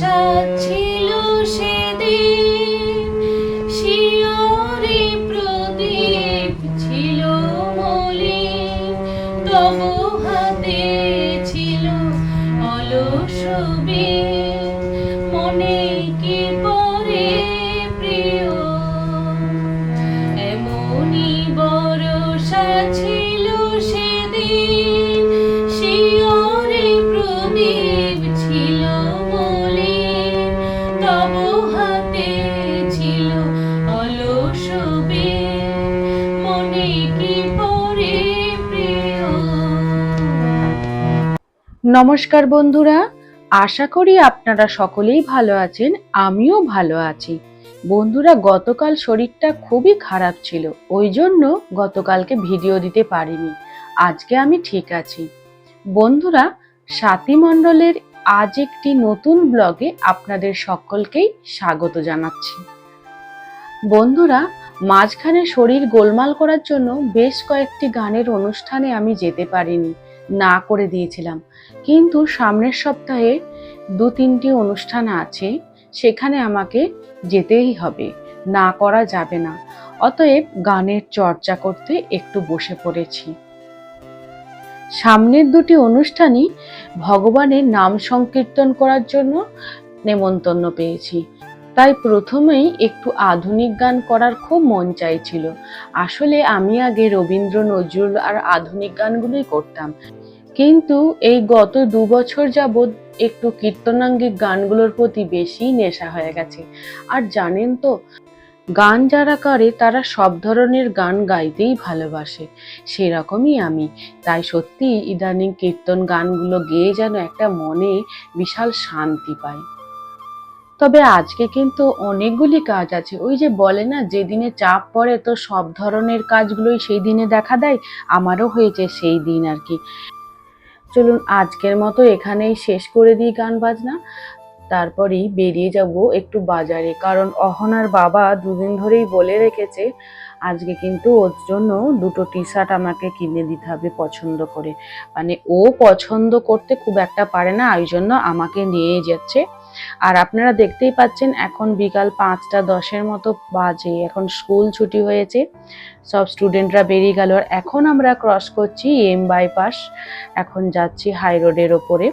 বরষা নমস্কার বন্ধুরা, আশা করি আপনারা সকলেই ভালো আছেন, আমিও ভালো আছি। বন্ধুরা, গতকাল শরীরটা খুবই খারাপ ছিল, ওই জন্য গতকালকে ভিডিও দিতে পারিনি। আজকে আমি ঠিক আছি। বন্ধুরা, সাথী মণ্ডলের আজ একটি নতুন ব্লগে আপনাদের সকলকেই স্বাগত জানাচ্ছি। বন্ধুরা, মাঝখানে শরীর গোলমাল করার জন্য বেশ কয়েকটি গানের অনুষ্ঠানে আমি যেতে পারিনি। না করে দিয়েছিলাম। কিন্তু সামনের সপ্তাহে দু তিনটি অনুষ্ঠান আছে, সেখানে আমাকে যেতেই হবে। না করা যাবে না। অতএব গানের চর্চা করতে একটু বসে পড়েছি। সামনের দুটি অনুষ্ঠানই ভগবানের নাম সংকীর্তন করার জন্য নেমন্তন্ন পেয়েছি। তাই প্রথমেই একটু আধুনিক গান করার খুব মন চাইছিল। আসলে আমি আগে রবীন্দ্র, নজরুল আর আধুনিক গানগুলোই করতাম। কিন্তু এই গত দু বছর যাবৎ একটু কীর্তনাঙ্গিক গানগুলোর প্রতি বেশি নেশা হয়ে গেছে। আর জানেন তো, গান যারা করে তারা সব ধরনের গান গাইতেই ভালোবাসে। সেরকমই আমি। তাই সত্যি ইদানিং কীর্তন গানগুলো গেয়ে যেন একটা মনে বিশাল শান্তি পাই। তবে আজকে কিন্তু অনেকগুলি কাজ আছে। ওই যে বলে না, যেদিনে চাপ পড়ে তো সব ধরনের কাজগুলোই সেই দিনে দেখা দেয়। আমারও হয়েছে সেই দিন আর কি। চলুন আজকের মতো এখানেই শেষ করে দিই গান বাজনা। তারপরেই বেরিয়ে যাব একটু বাজারে, কারণ অহনার বাবা দুদিন ধরেই বলে রেখেছে, আজকে কিন্তু ওর জন্য দুটো টি শার্ট আমাকে কিনে দিতে হবে পছন্দ করে। মানে ও পছন্দ করতে খুব একটা পারে না, ওই জন্য আমাকে নিয়ে যাচ্ছে। আর আপনারা দেখতেই পাচ্ছেন এখন বিকাল পাঁচটা দশের মতো বাজে, এখন স্কুল ছুটি হয়েছে, সব স্টুডেন্টরা বেরিয়ে গেল। আর এখন আমরা ক্রস করছি এম বাইপাস এখন যাচ্ছি হাই রোডের ওপরে।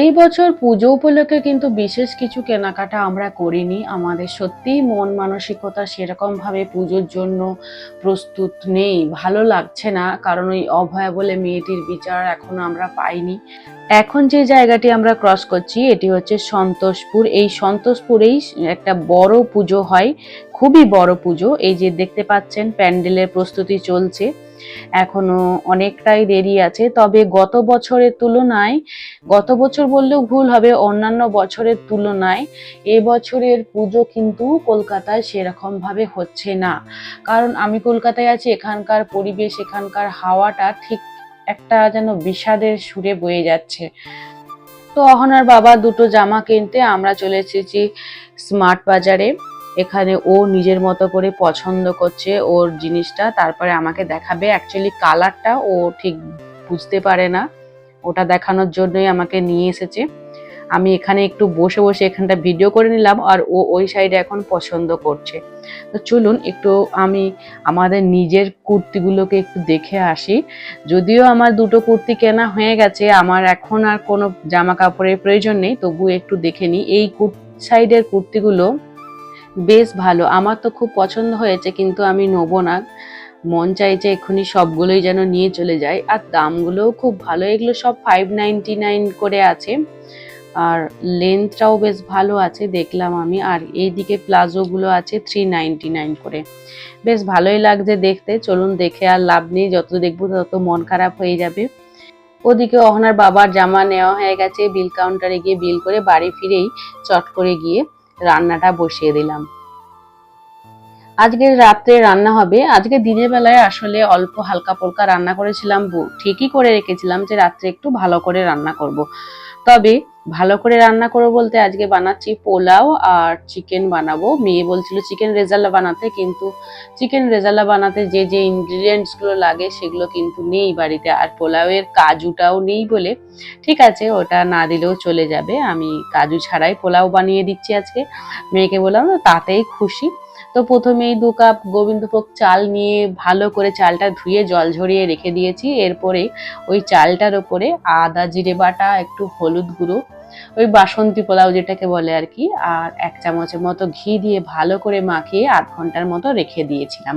এই বছর পুজো উপলক্ষে কিন্তু বিশেষ কিছু কেনাকাটা আমরা করিনি। আমাদের সত্যিই মন মানসিকতা সেরকমভাবে পুজোর জন্য প্রস্তুত নেই। ভালো লাগছে না, কারণ ওই অভয়া বলে মেয়েটির বিচার এখনও আমরা পাইনি। এখন যে জায়গাটি আমরা ক্রস করছি, এটি হচ্ছে সন্তোষপুর। এই সন্তোষপুরেই একটা বড় পুজো হয়, খুবই বড় পুজো। এই যে দেখতে পাচ্ছেন, প্যান্ডেলের প্রস্তুতি চলছে। এখনও অনেকটাই দেরি আছে, তবে গত বছরের তুলনায়, গত বছর বললেও ভুল হবে, অন্যান্য বছরের তুলনায় এবছরের পুজো কিন্তু কলকাতায় সেরকম ভাবে হচ্ছে না। কারণ আমি কলকাতায় আছি, এখানকার পরিবেশ, এখানকার হাওয়াটা ঠিক একটা যেন বিষাদের সুরে বয়ে যাচ্ছে। তো অহনার বাবা দুটো জামা কিনতে আমরা চলে এসেছি স্মার্ট বাজারে। এখানে ও নিজের মতো করে পছন্দ করছে ওর জিনিসটা, তারপরে আমাকে দেখাবে। অ্যাকচুয়ালি কালারটা ও ঠিক বুঝতে পারে না। ওটা দেখানোর জন্যই আমাকে নিয়ে এসেছে। আমি এখানে একটু বসে বসে এখানটা ভিডিও করে নিলাম আর ও ওই সাইডে এখন পছন্দ করছে। তো চলুন একটু আমি আমাদের নিজের কুর্তিগুলোকে একটু দেখে আসি। যদিও আমার দুটো কুর্তি কেনা হয়ে গেছে, আমার এখন আর কোনো জামা কাপড়ের প্রয়োজন নেই, তবু একটু দেখে নিই। এই কুর সাইডের কুর্তিগুলো বেশ ভালো, আমার তো খুব পছন্দ হয়েছে কিন্তু আমি নেব না। মন চাইছে এক্ষুনি সবগুলোই যেন নিয়ে চলে যায় আর দামগুলোও খুব ভালো, এগুলো সব ফাইভ নাইনটি নাইন করে আছে। আর লেন্থটাও বেশ ভালো আছে, দেখলাম আমি। আর এইদিকে প্লাজোগুলো আছে থ্রি করে। বেশ ভালোই লাগছে দেখতে, চলুন দেখে আর লাভ নেই, যত দেখব তত মন খারাপ হয়ে যাবে। ওদিকে অহনার বাবার জামা নেওয়া হয়ে গেছে বিল কাউন্টারে গিয়ে বিল করে বাড়ি ফিরেই চট করে গিয়ে রান্নাটা বসিয়ে দিলাম। আজকে রাত্রে রান্না হবে। আজকে দিনের বেলায় আসলে অল্প হালকা ফুলকা রান্না করেছিলাম ঠিকই করে রেখেছিলাম যে রাত্রে একটু ভালো করে রান্না করব। তবে ভালো করে রান্না করব বলতে আজকে বানাচ্ছি পোলাও আর চিকেন বানাবো। মেয়ে বলছিল চিকেন রেজালা বানাতে, কিন্তু চিকেন রেজালা বানাতে যে যে ইনগ্রিডিয়েন্টসগুলো লাগে সেগুলো কিন্তু নেই বাড়িতে। আর পোলাওয়ের কাজুটাও নেই বলে, ঠিক আছে, ওটা না দিলেও চলে যাবে। আমি কাজু ছাড়াই পোলাও বানিয়ে দিচ্ছি আজকে। মেয়েকে বললাম তাতেই খুশি। তো প্রথমেই দু কাপ গোবিন্দভোগ চাল নিয়ে ভালো করে চালটা ধুয়ে জল ঝরিয়ে রেখে দিয়েছি। এরপরে ওই চালটার ওপরে আদা জিরে বাটা, একটু হলুদ গুঁড়ো, ওই বাসন্তী পোলাও যেটাকে বলে আর কি, আর এক চামচের মতো ঘি দিয়ে ভালো করে মাখিয়ে আধ ঘণ্টার মতো রেখে দিয়েছিলাম।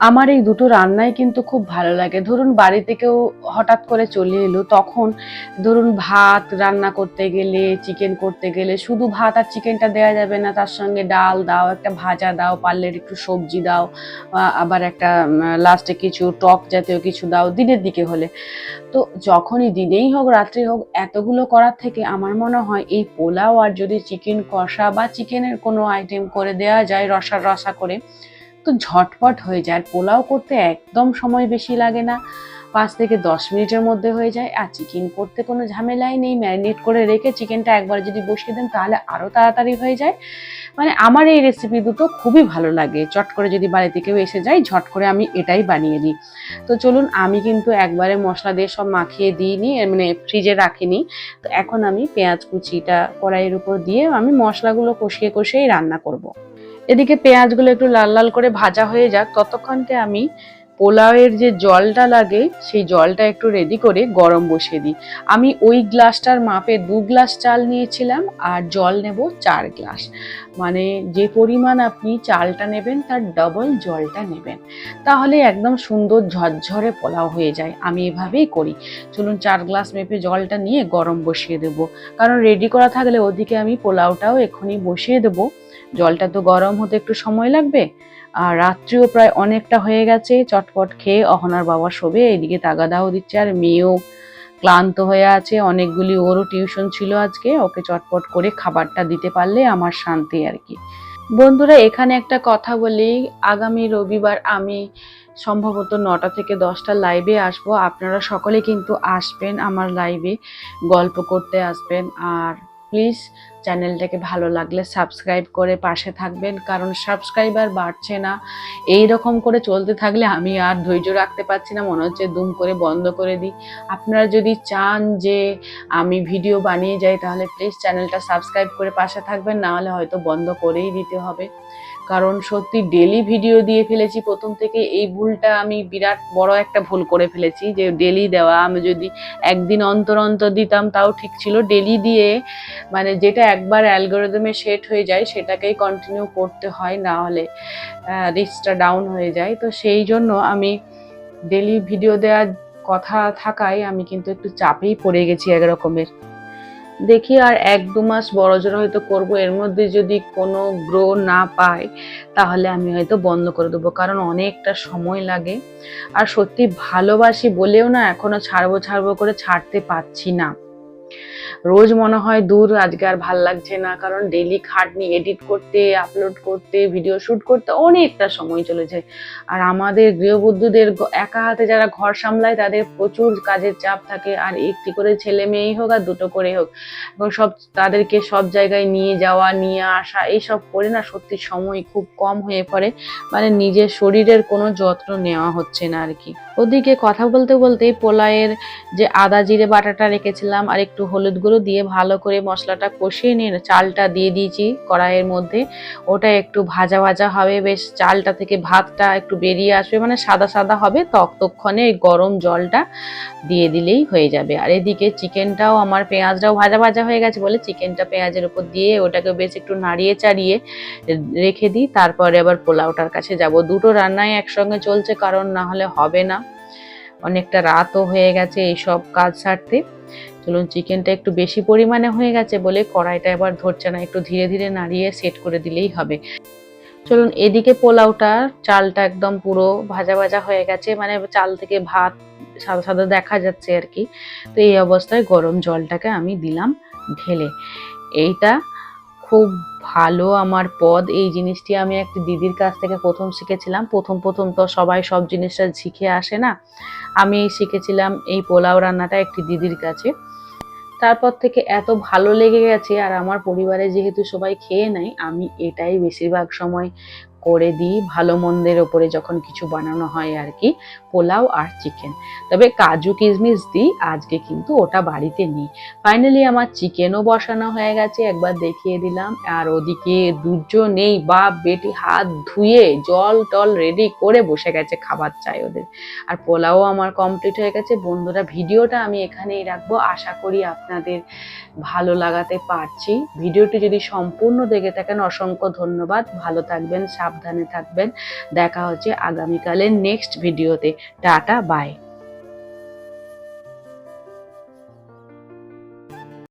আমার এই দুটো রান্নাই কিন্তু খুব ভালো লাগে। ধরুন বাড়ি থেকেও হঠাৎ করে চলে এলো, তখন ধরুন ভাত রান্না করতে গেলে চিকেন করতে গেলে, শুধু ভাত আর চিকেনটা দেওয়া যাবে না, তার সঙ্গে ডাল দাও, একটা ভাজা দাও, পারলে একটু সবজি দাও আবার একটা লাস্টে কিছু টক জাতীয় কিছু দাও, দিনের দিকে হলে। তো যখনই দিনেই হোক, রাত্রি হোক, এতগুলো করার থেকে আমার মনে হয় এই পোলাও আর যদি চিকেন কষা বা চিকেনের কোনো আইটেম করে দেওয়া যায় রসা রসা করে তো ঝটপট হয়ে যায়। আর পোলাও করতে একদম সময় বেশি লাগে না। পাঁচ থেকে দশ মিনিটের মধ্যে হয়ে যায়। আর চিকেন করতে কোনো ঝামেলাই নেই। ম্যারিনেট করে রেখে চিকেনটা একবার যদি বসিয়ে দেন, তাহলে আরও তাড়াতাড়ি হয়ে যায়। মানে আমার এই রেসিপি দুটো খুবই ভালো লাগে। চট করে যদি বাড়িতে কেউ এসে যায়, ঝট করে আমি এটাই বানিয়ে দিই। তো চলুন, আমি কিন্তু একবারে মশলা দিয়ে সব মাখিয়ে দিইনি মানে ফ্রিজে রাখিনি। তো এখন আমি পেঁয়াজ কুচিটা কড়াইয়ের উপর দিয়ে আমি মশলাগুলো কষিয়ে কষিয়েই রান্না করব। এদিকে পেঁয়াজগুলো একটু লাল লাল করে ভাজা হয়ে যাক। ততক্ষণকে আমি পোলাওয়ের যে জলটা লাগে, সেই জলটা একটু রেডি করে গরম বসিয়ে দিই। আমি ওই গ্লাসটার মাপে দু গ্লাস চাল নিয়েছিলাম আর জল নেব চার গ্লাস। মানে যে পরিমাণ আপনি চালটা নেবেন, তার ডবল জলটা নেবেন। তাহলে একদম সুন্দর ঝরঝরে পোলাও হয়ে যায়। আমি এভাবেই করি। চলুন চার গ্লাস মেপে জলটা নিয়ে গরম বসিয়ে দেব। কারণ রেডি করা থাকলে ওদিকে আমি পোলাওটাও এক্ষুনি বসিয়ে দেব। জলটা তো গরম হতে একটু সময় লাগবে। আর রাত্রিও প্রায় অনেকটা হয়ে গেছে, চটপট খেয়ে অহনার বাবা শোবে এইদিকে তাগাদাও দিচ্ছে, আর মেয়েও ক্লান্ত হয়ে আছে। অনেকগুলি ওরও টিউশন ছিল আজকে, ওকে চটপট করে খাবারটা দিতে পারলে আমার শান্তি আর কি। বন্ধুরা, এখানে একটা কথা বলি, আগামী রবিবার আমি সম্ভবত নটা থেকে দশটা লাইভে আসব। আপনারা সকলে কিন্তু আসবেন আমার লাইভে গল্প করতে আসবেন। আর প্লিজ চ্যানেলটাকে ভালো লাগলে সাবস্ক্রাইব করে পাশে থাকবেন, কারণ সাবস্ক্রাইবার বাড়ছে না। এই রকম করে চলতে থাকলে আমি আর ধৈর্য রাখতে পারছি না, মনে হচ্ছে দুম করে বন্ধ করে দিই। আপনারা যদি চান যে আমি ভিডিও বানিয়ে যাই, তাহলে প্লিজ চ্যানেলটা সাবস্ক্রাইব করে পাশে থাকবেন, না হলে হয়তো বন্ধ করেই দিতে হবে। কারণ সত্যি ডেলি ভিডিও দিয়ে ফেলেছি। প্রথম থেকে এই ভুলটা আমি বিরাট বড় একটা ভুল করে ফেলেছি যে ডেলি দেওয়া। আমি যদি একদিন অন্তর অন্তর দিতাম, তাও ঠিক ছিল। ডেলি দিয়ে মানে যেটা একবার অ্যালগোরিদমে সেট হয়ে যায়, সেটাকেই কন্টিনিউ করতে হয়, না হলে রিস্কটা ডাউন হয়ে যায়। তো সেই জন্য আমি ডেলি ভিডিও দেওয়ার কথা থাকায় আমি কিন্তু একটু চাপেই পড়ে গেছি এক রকমের দেখি আর এক দু মাস বড় জোর হয়তো করব। এর মধ্যে যদি কোনো গ্রো না পায় তাহলে আমি হয়তো বন্ধ করে দেবো, কারণ অনেকটা সময় লাগে। আর সত্যি ভালোবাসি বলেও না এখনও ছাড়বো ছাড়বো করে ছাড়তে পারছি না। রোজ মনে হয় দূর, আজকে আর ভালো লাগছে না, কারণ ডেলি খাটনি এডিট করতে আপলোড করতে ভিডিও শুট করতে অনেকটা সময় চলে যায়। আর আমাদের গৃহবধূদের একা হাতে যারা ঘর সামলায়, তাদের প্রচুর কাজের চাপ থাকে। আর একটি করে ছেলে মেয়েই হোক আর দুটো করে হোক, এবং সব তাদেরকে সব জায়গায় নিয়ে যাওয়া, নিয়ে আসা, এইসব করে না সত্যি সময় খুব কম হয়ে পড়ে। মানে নিজের শরীরের কোনো যত্ন নেওয়া হচ্ছে না আর কি। ওদিকে কথা বলতে বলতেই পোলায়ের যে আদা জিরে বাটাটা রেখেছিলাম, আর একটু হলুদ গুঁড়ো দিয়ে ভালো করে মশলাটা কষিয়ে নিয়ে চালটা দিয়ে দিয়েছি কড়াইয়ের মধ্যে। ওটা একটু ভাজা ভাজা হবে, বেশ চালটা থেকে ভাতটা একটু বেরিয়ে আসবে মানে সাদা সাদা হবে, ততক্ষণে গরম জলটা দিয়ে দিলেই হয়ে যাবে। আর এদিকে চিকেনটাও আমার পেঁয়াজটাও ভাজা ভাজা হয়ে গেছে বলে চিকেনটা পেঁয়াজের উপর দিয়ে ওটাকে বেশ একটু নাড়িয়ে চাড়িয়ে রেখে দিই, তারপরে আবার পোলাওটার কাছে যাব। দুটো রান্নাই একসঙ্গে চলছে, কারণ না হলে হবে না। অনেকটা রাতও হয়ে গেছে এইসব কাজ সারতে। চলুন চিকেনটা একটু বেশি পরিমাণে হয়ে গেছে বলে কড়াইটা এবার ধরছে না, একটু ধীরে ধীরে নাড়িয়ে সেট করে দিলেই হবে। চলুন, এদিকে পোলাওটা, চালটা একদম পুরো ভাজা ভাজা হয়ে গেছে মানে চাল থেকে ভাত সাদা সাদা দেখা যাচ্ছে আর কি। তো এই অবস্থায় গরম জলটাকে আমি দিলাম ঢেলে। এইটা খুব ভালো আমার পদ। এই জিনিসটি আমি একটি দিদির কাছ থেকে প্রথম শিখেছিলাম। প্রথম প্রথম তো সবাই সব জিনিসটা শিখে আসে না। আমি শিখেছিলাম এই পোলাও রান্নাটা একটি দিদির কাছে। তারপর থেকে এত ভালো লেগে গেছে আর আমার পরিবারে যেহেতু সবাই খেয়ে নেয়, আমি এটাই বেশিরভাগ সময় করে দিই, ভালো মন্দের ওপরে যখন কিছু বানানো হয় আর কি পোলাও আর চিকেন। তবে কাজু কিশমিশ দিই, আজকে কিন্তু ওটা বাড়িতে নেই। ফাইনালি আমার চিকেনও বসানো হয়ে গেছে, একবার দেখিয়ে দিলাম। আর ওদিকে দুজন নেই বাপ, বেটি, হাত ধুয়ে জল টল রেডি করে বসে গেছে খাবার চাই ওদের। আর পোলাও আমার কমপ্লিট হয়ে গেছে। বন্ধুরা, ভিডিওটা আমি এখানেই রাখব। আশা করি আপনাদের ভালো লাগাতে পারছি। ভিডিওটি যদি সম্পূর্ণ দেখে থাকেন, অসংখ্য ধন্যবাদ। ভালো থাকবেন সাবধানে থাকবেন। দেখা হচ্ছে আগামীকালের নেক্সট ভিডিওতে টাটা বাই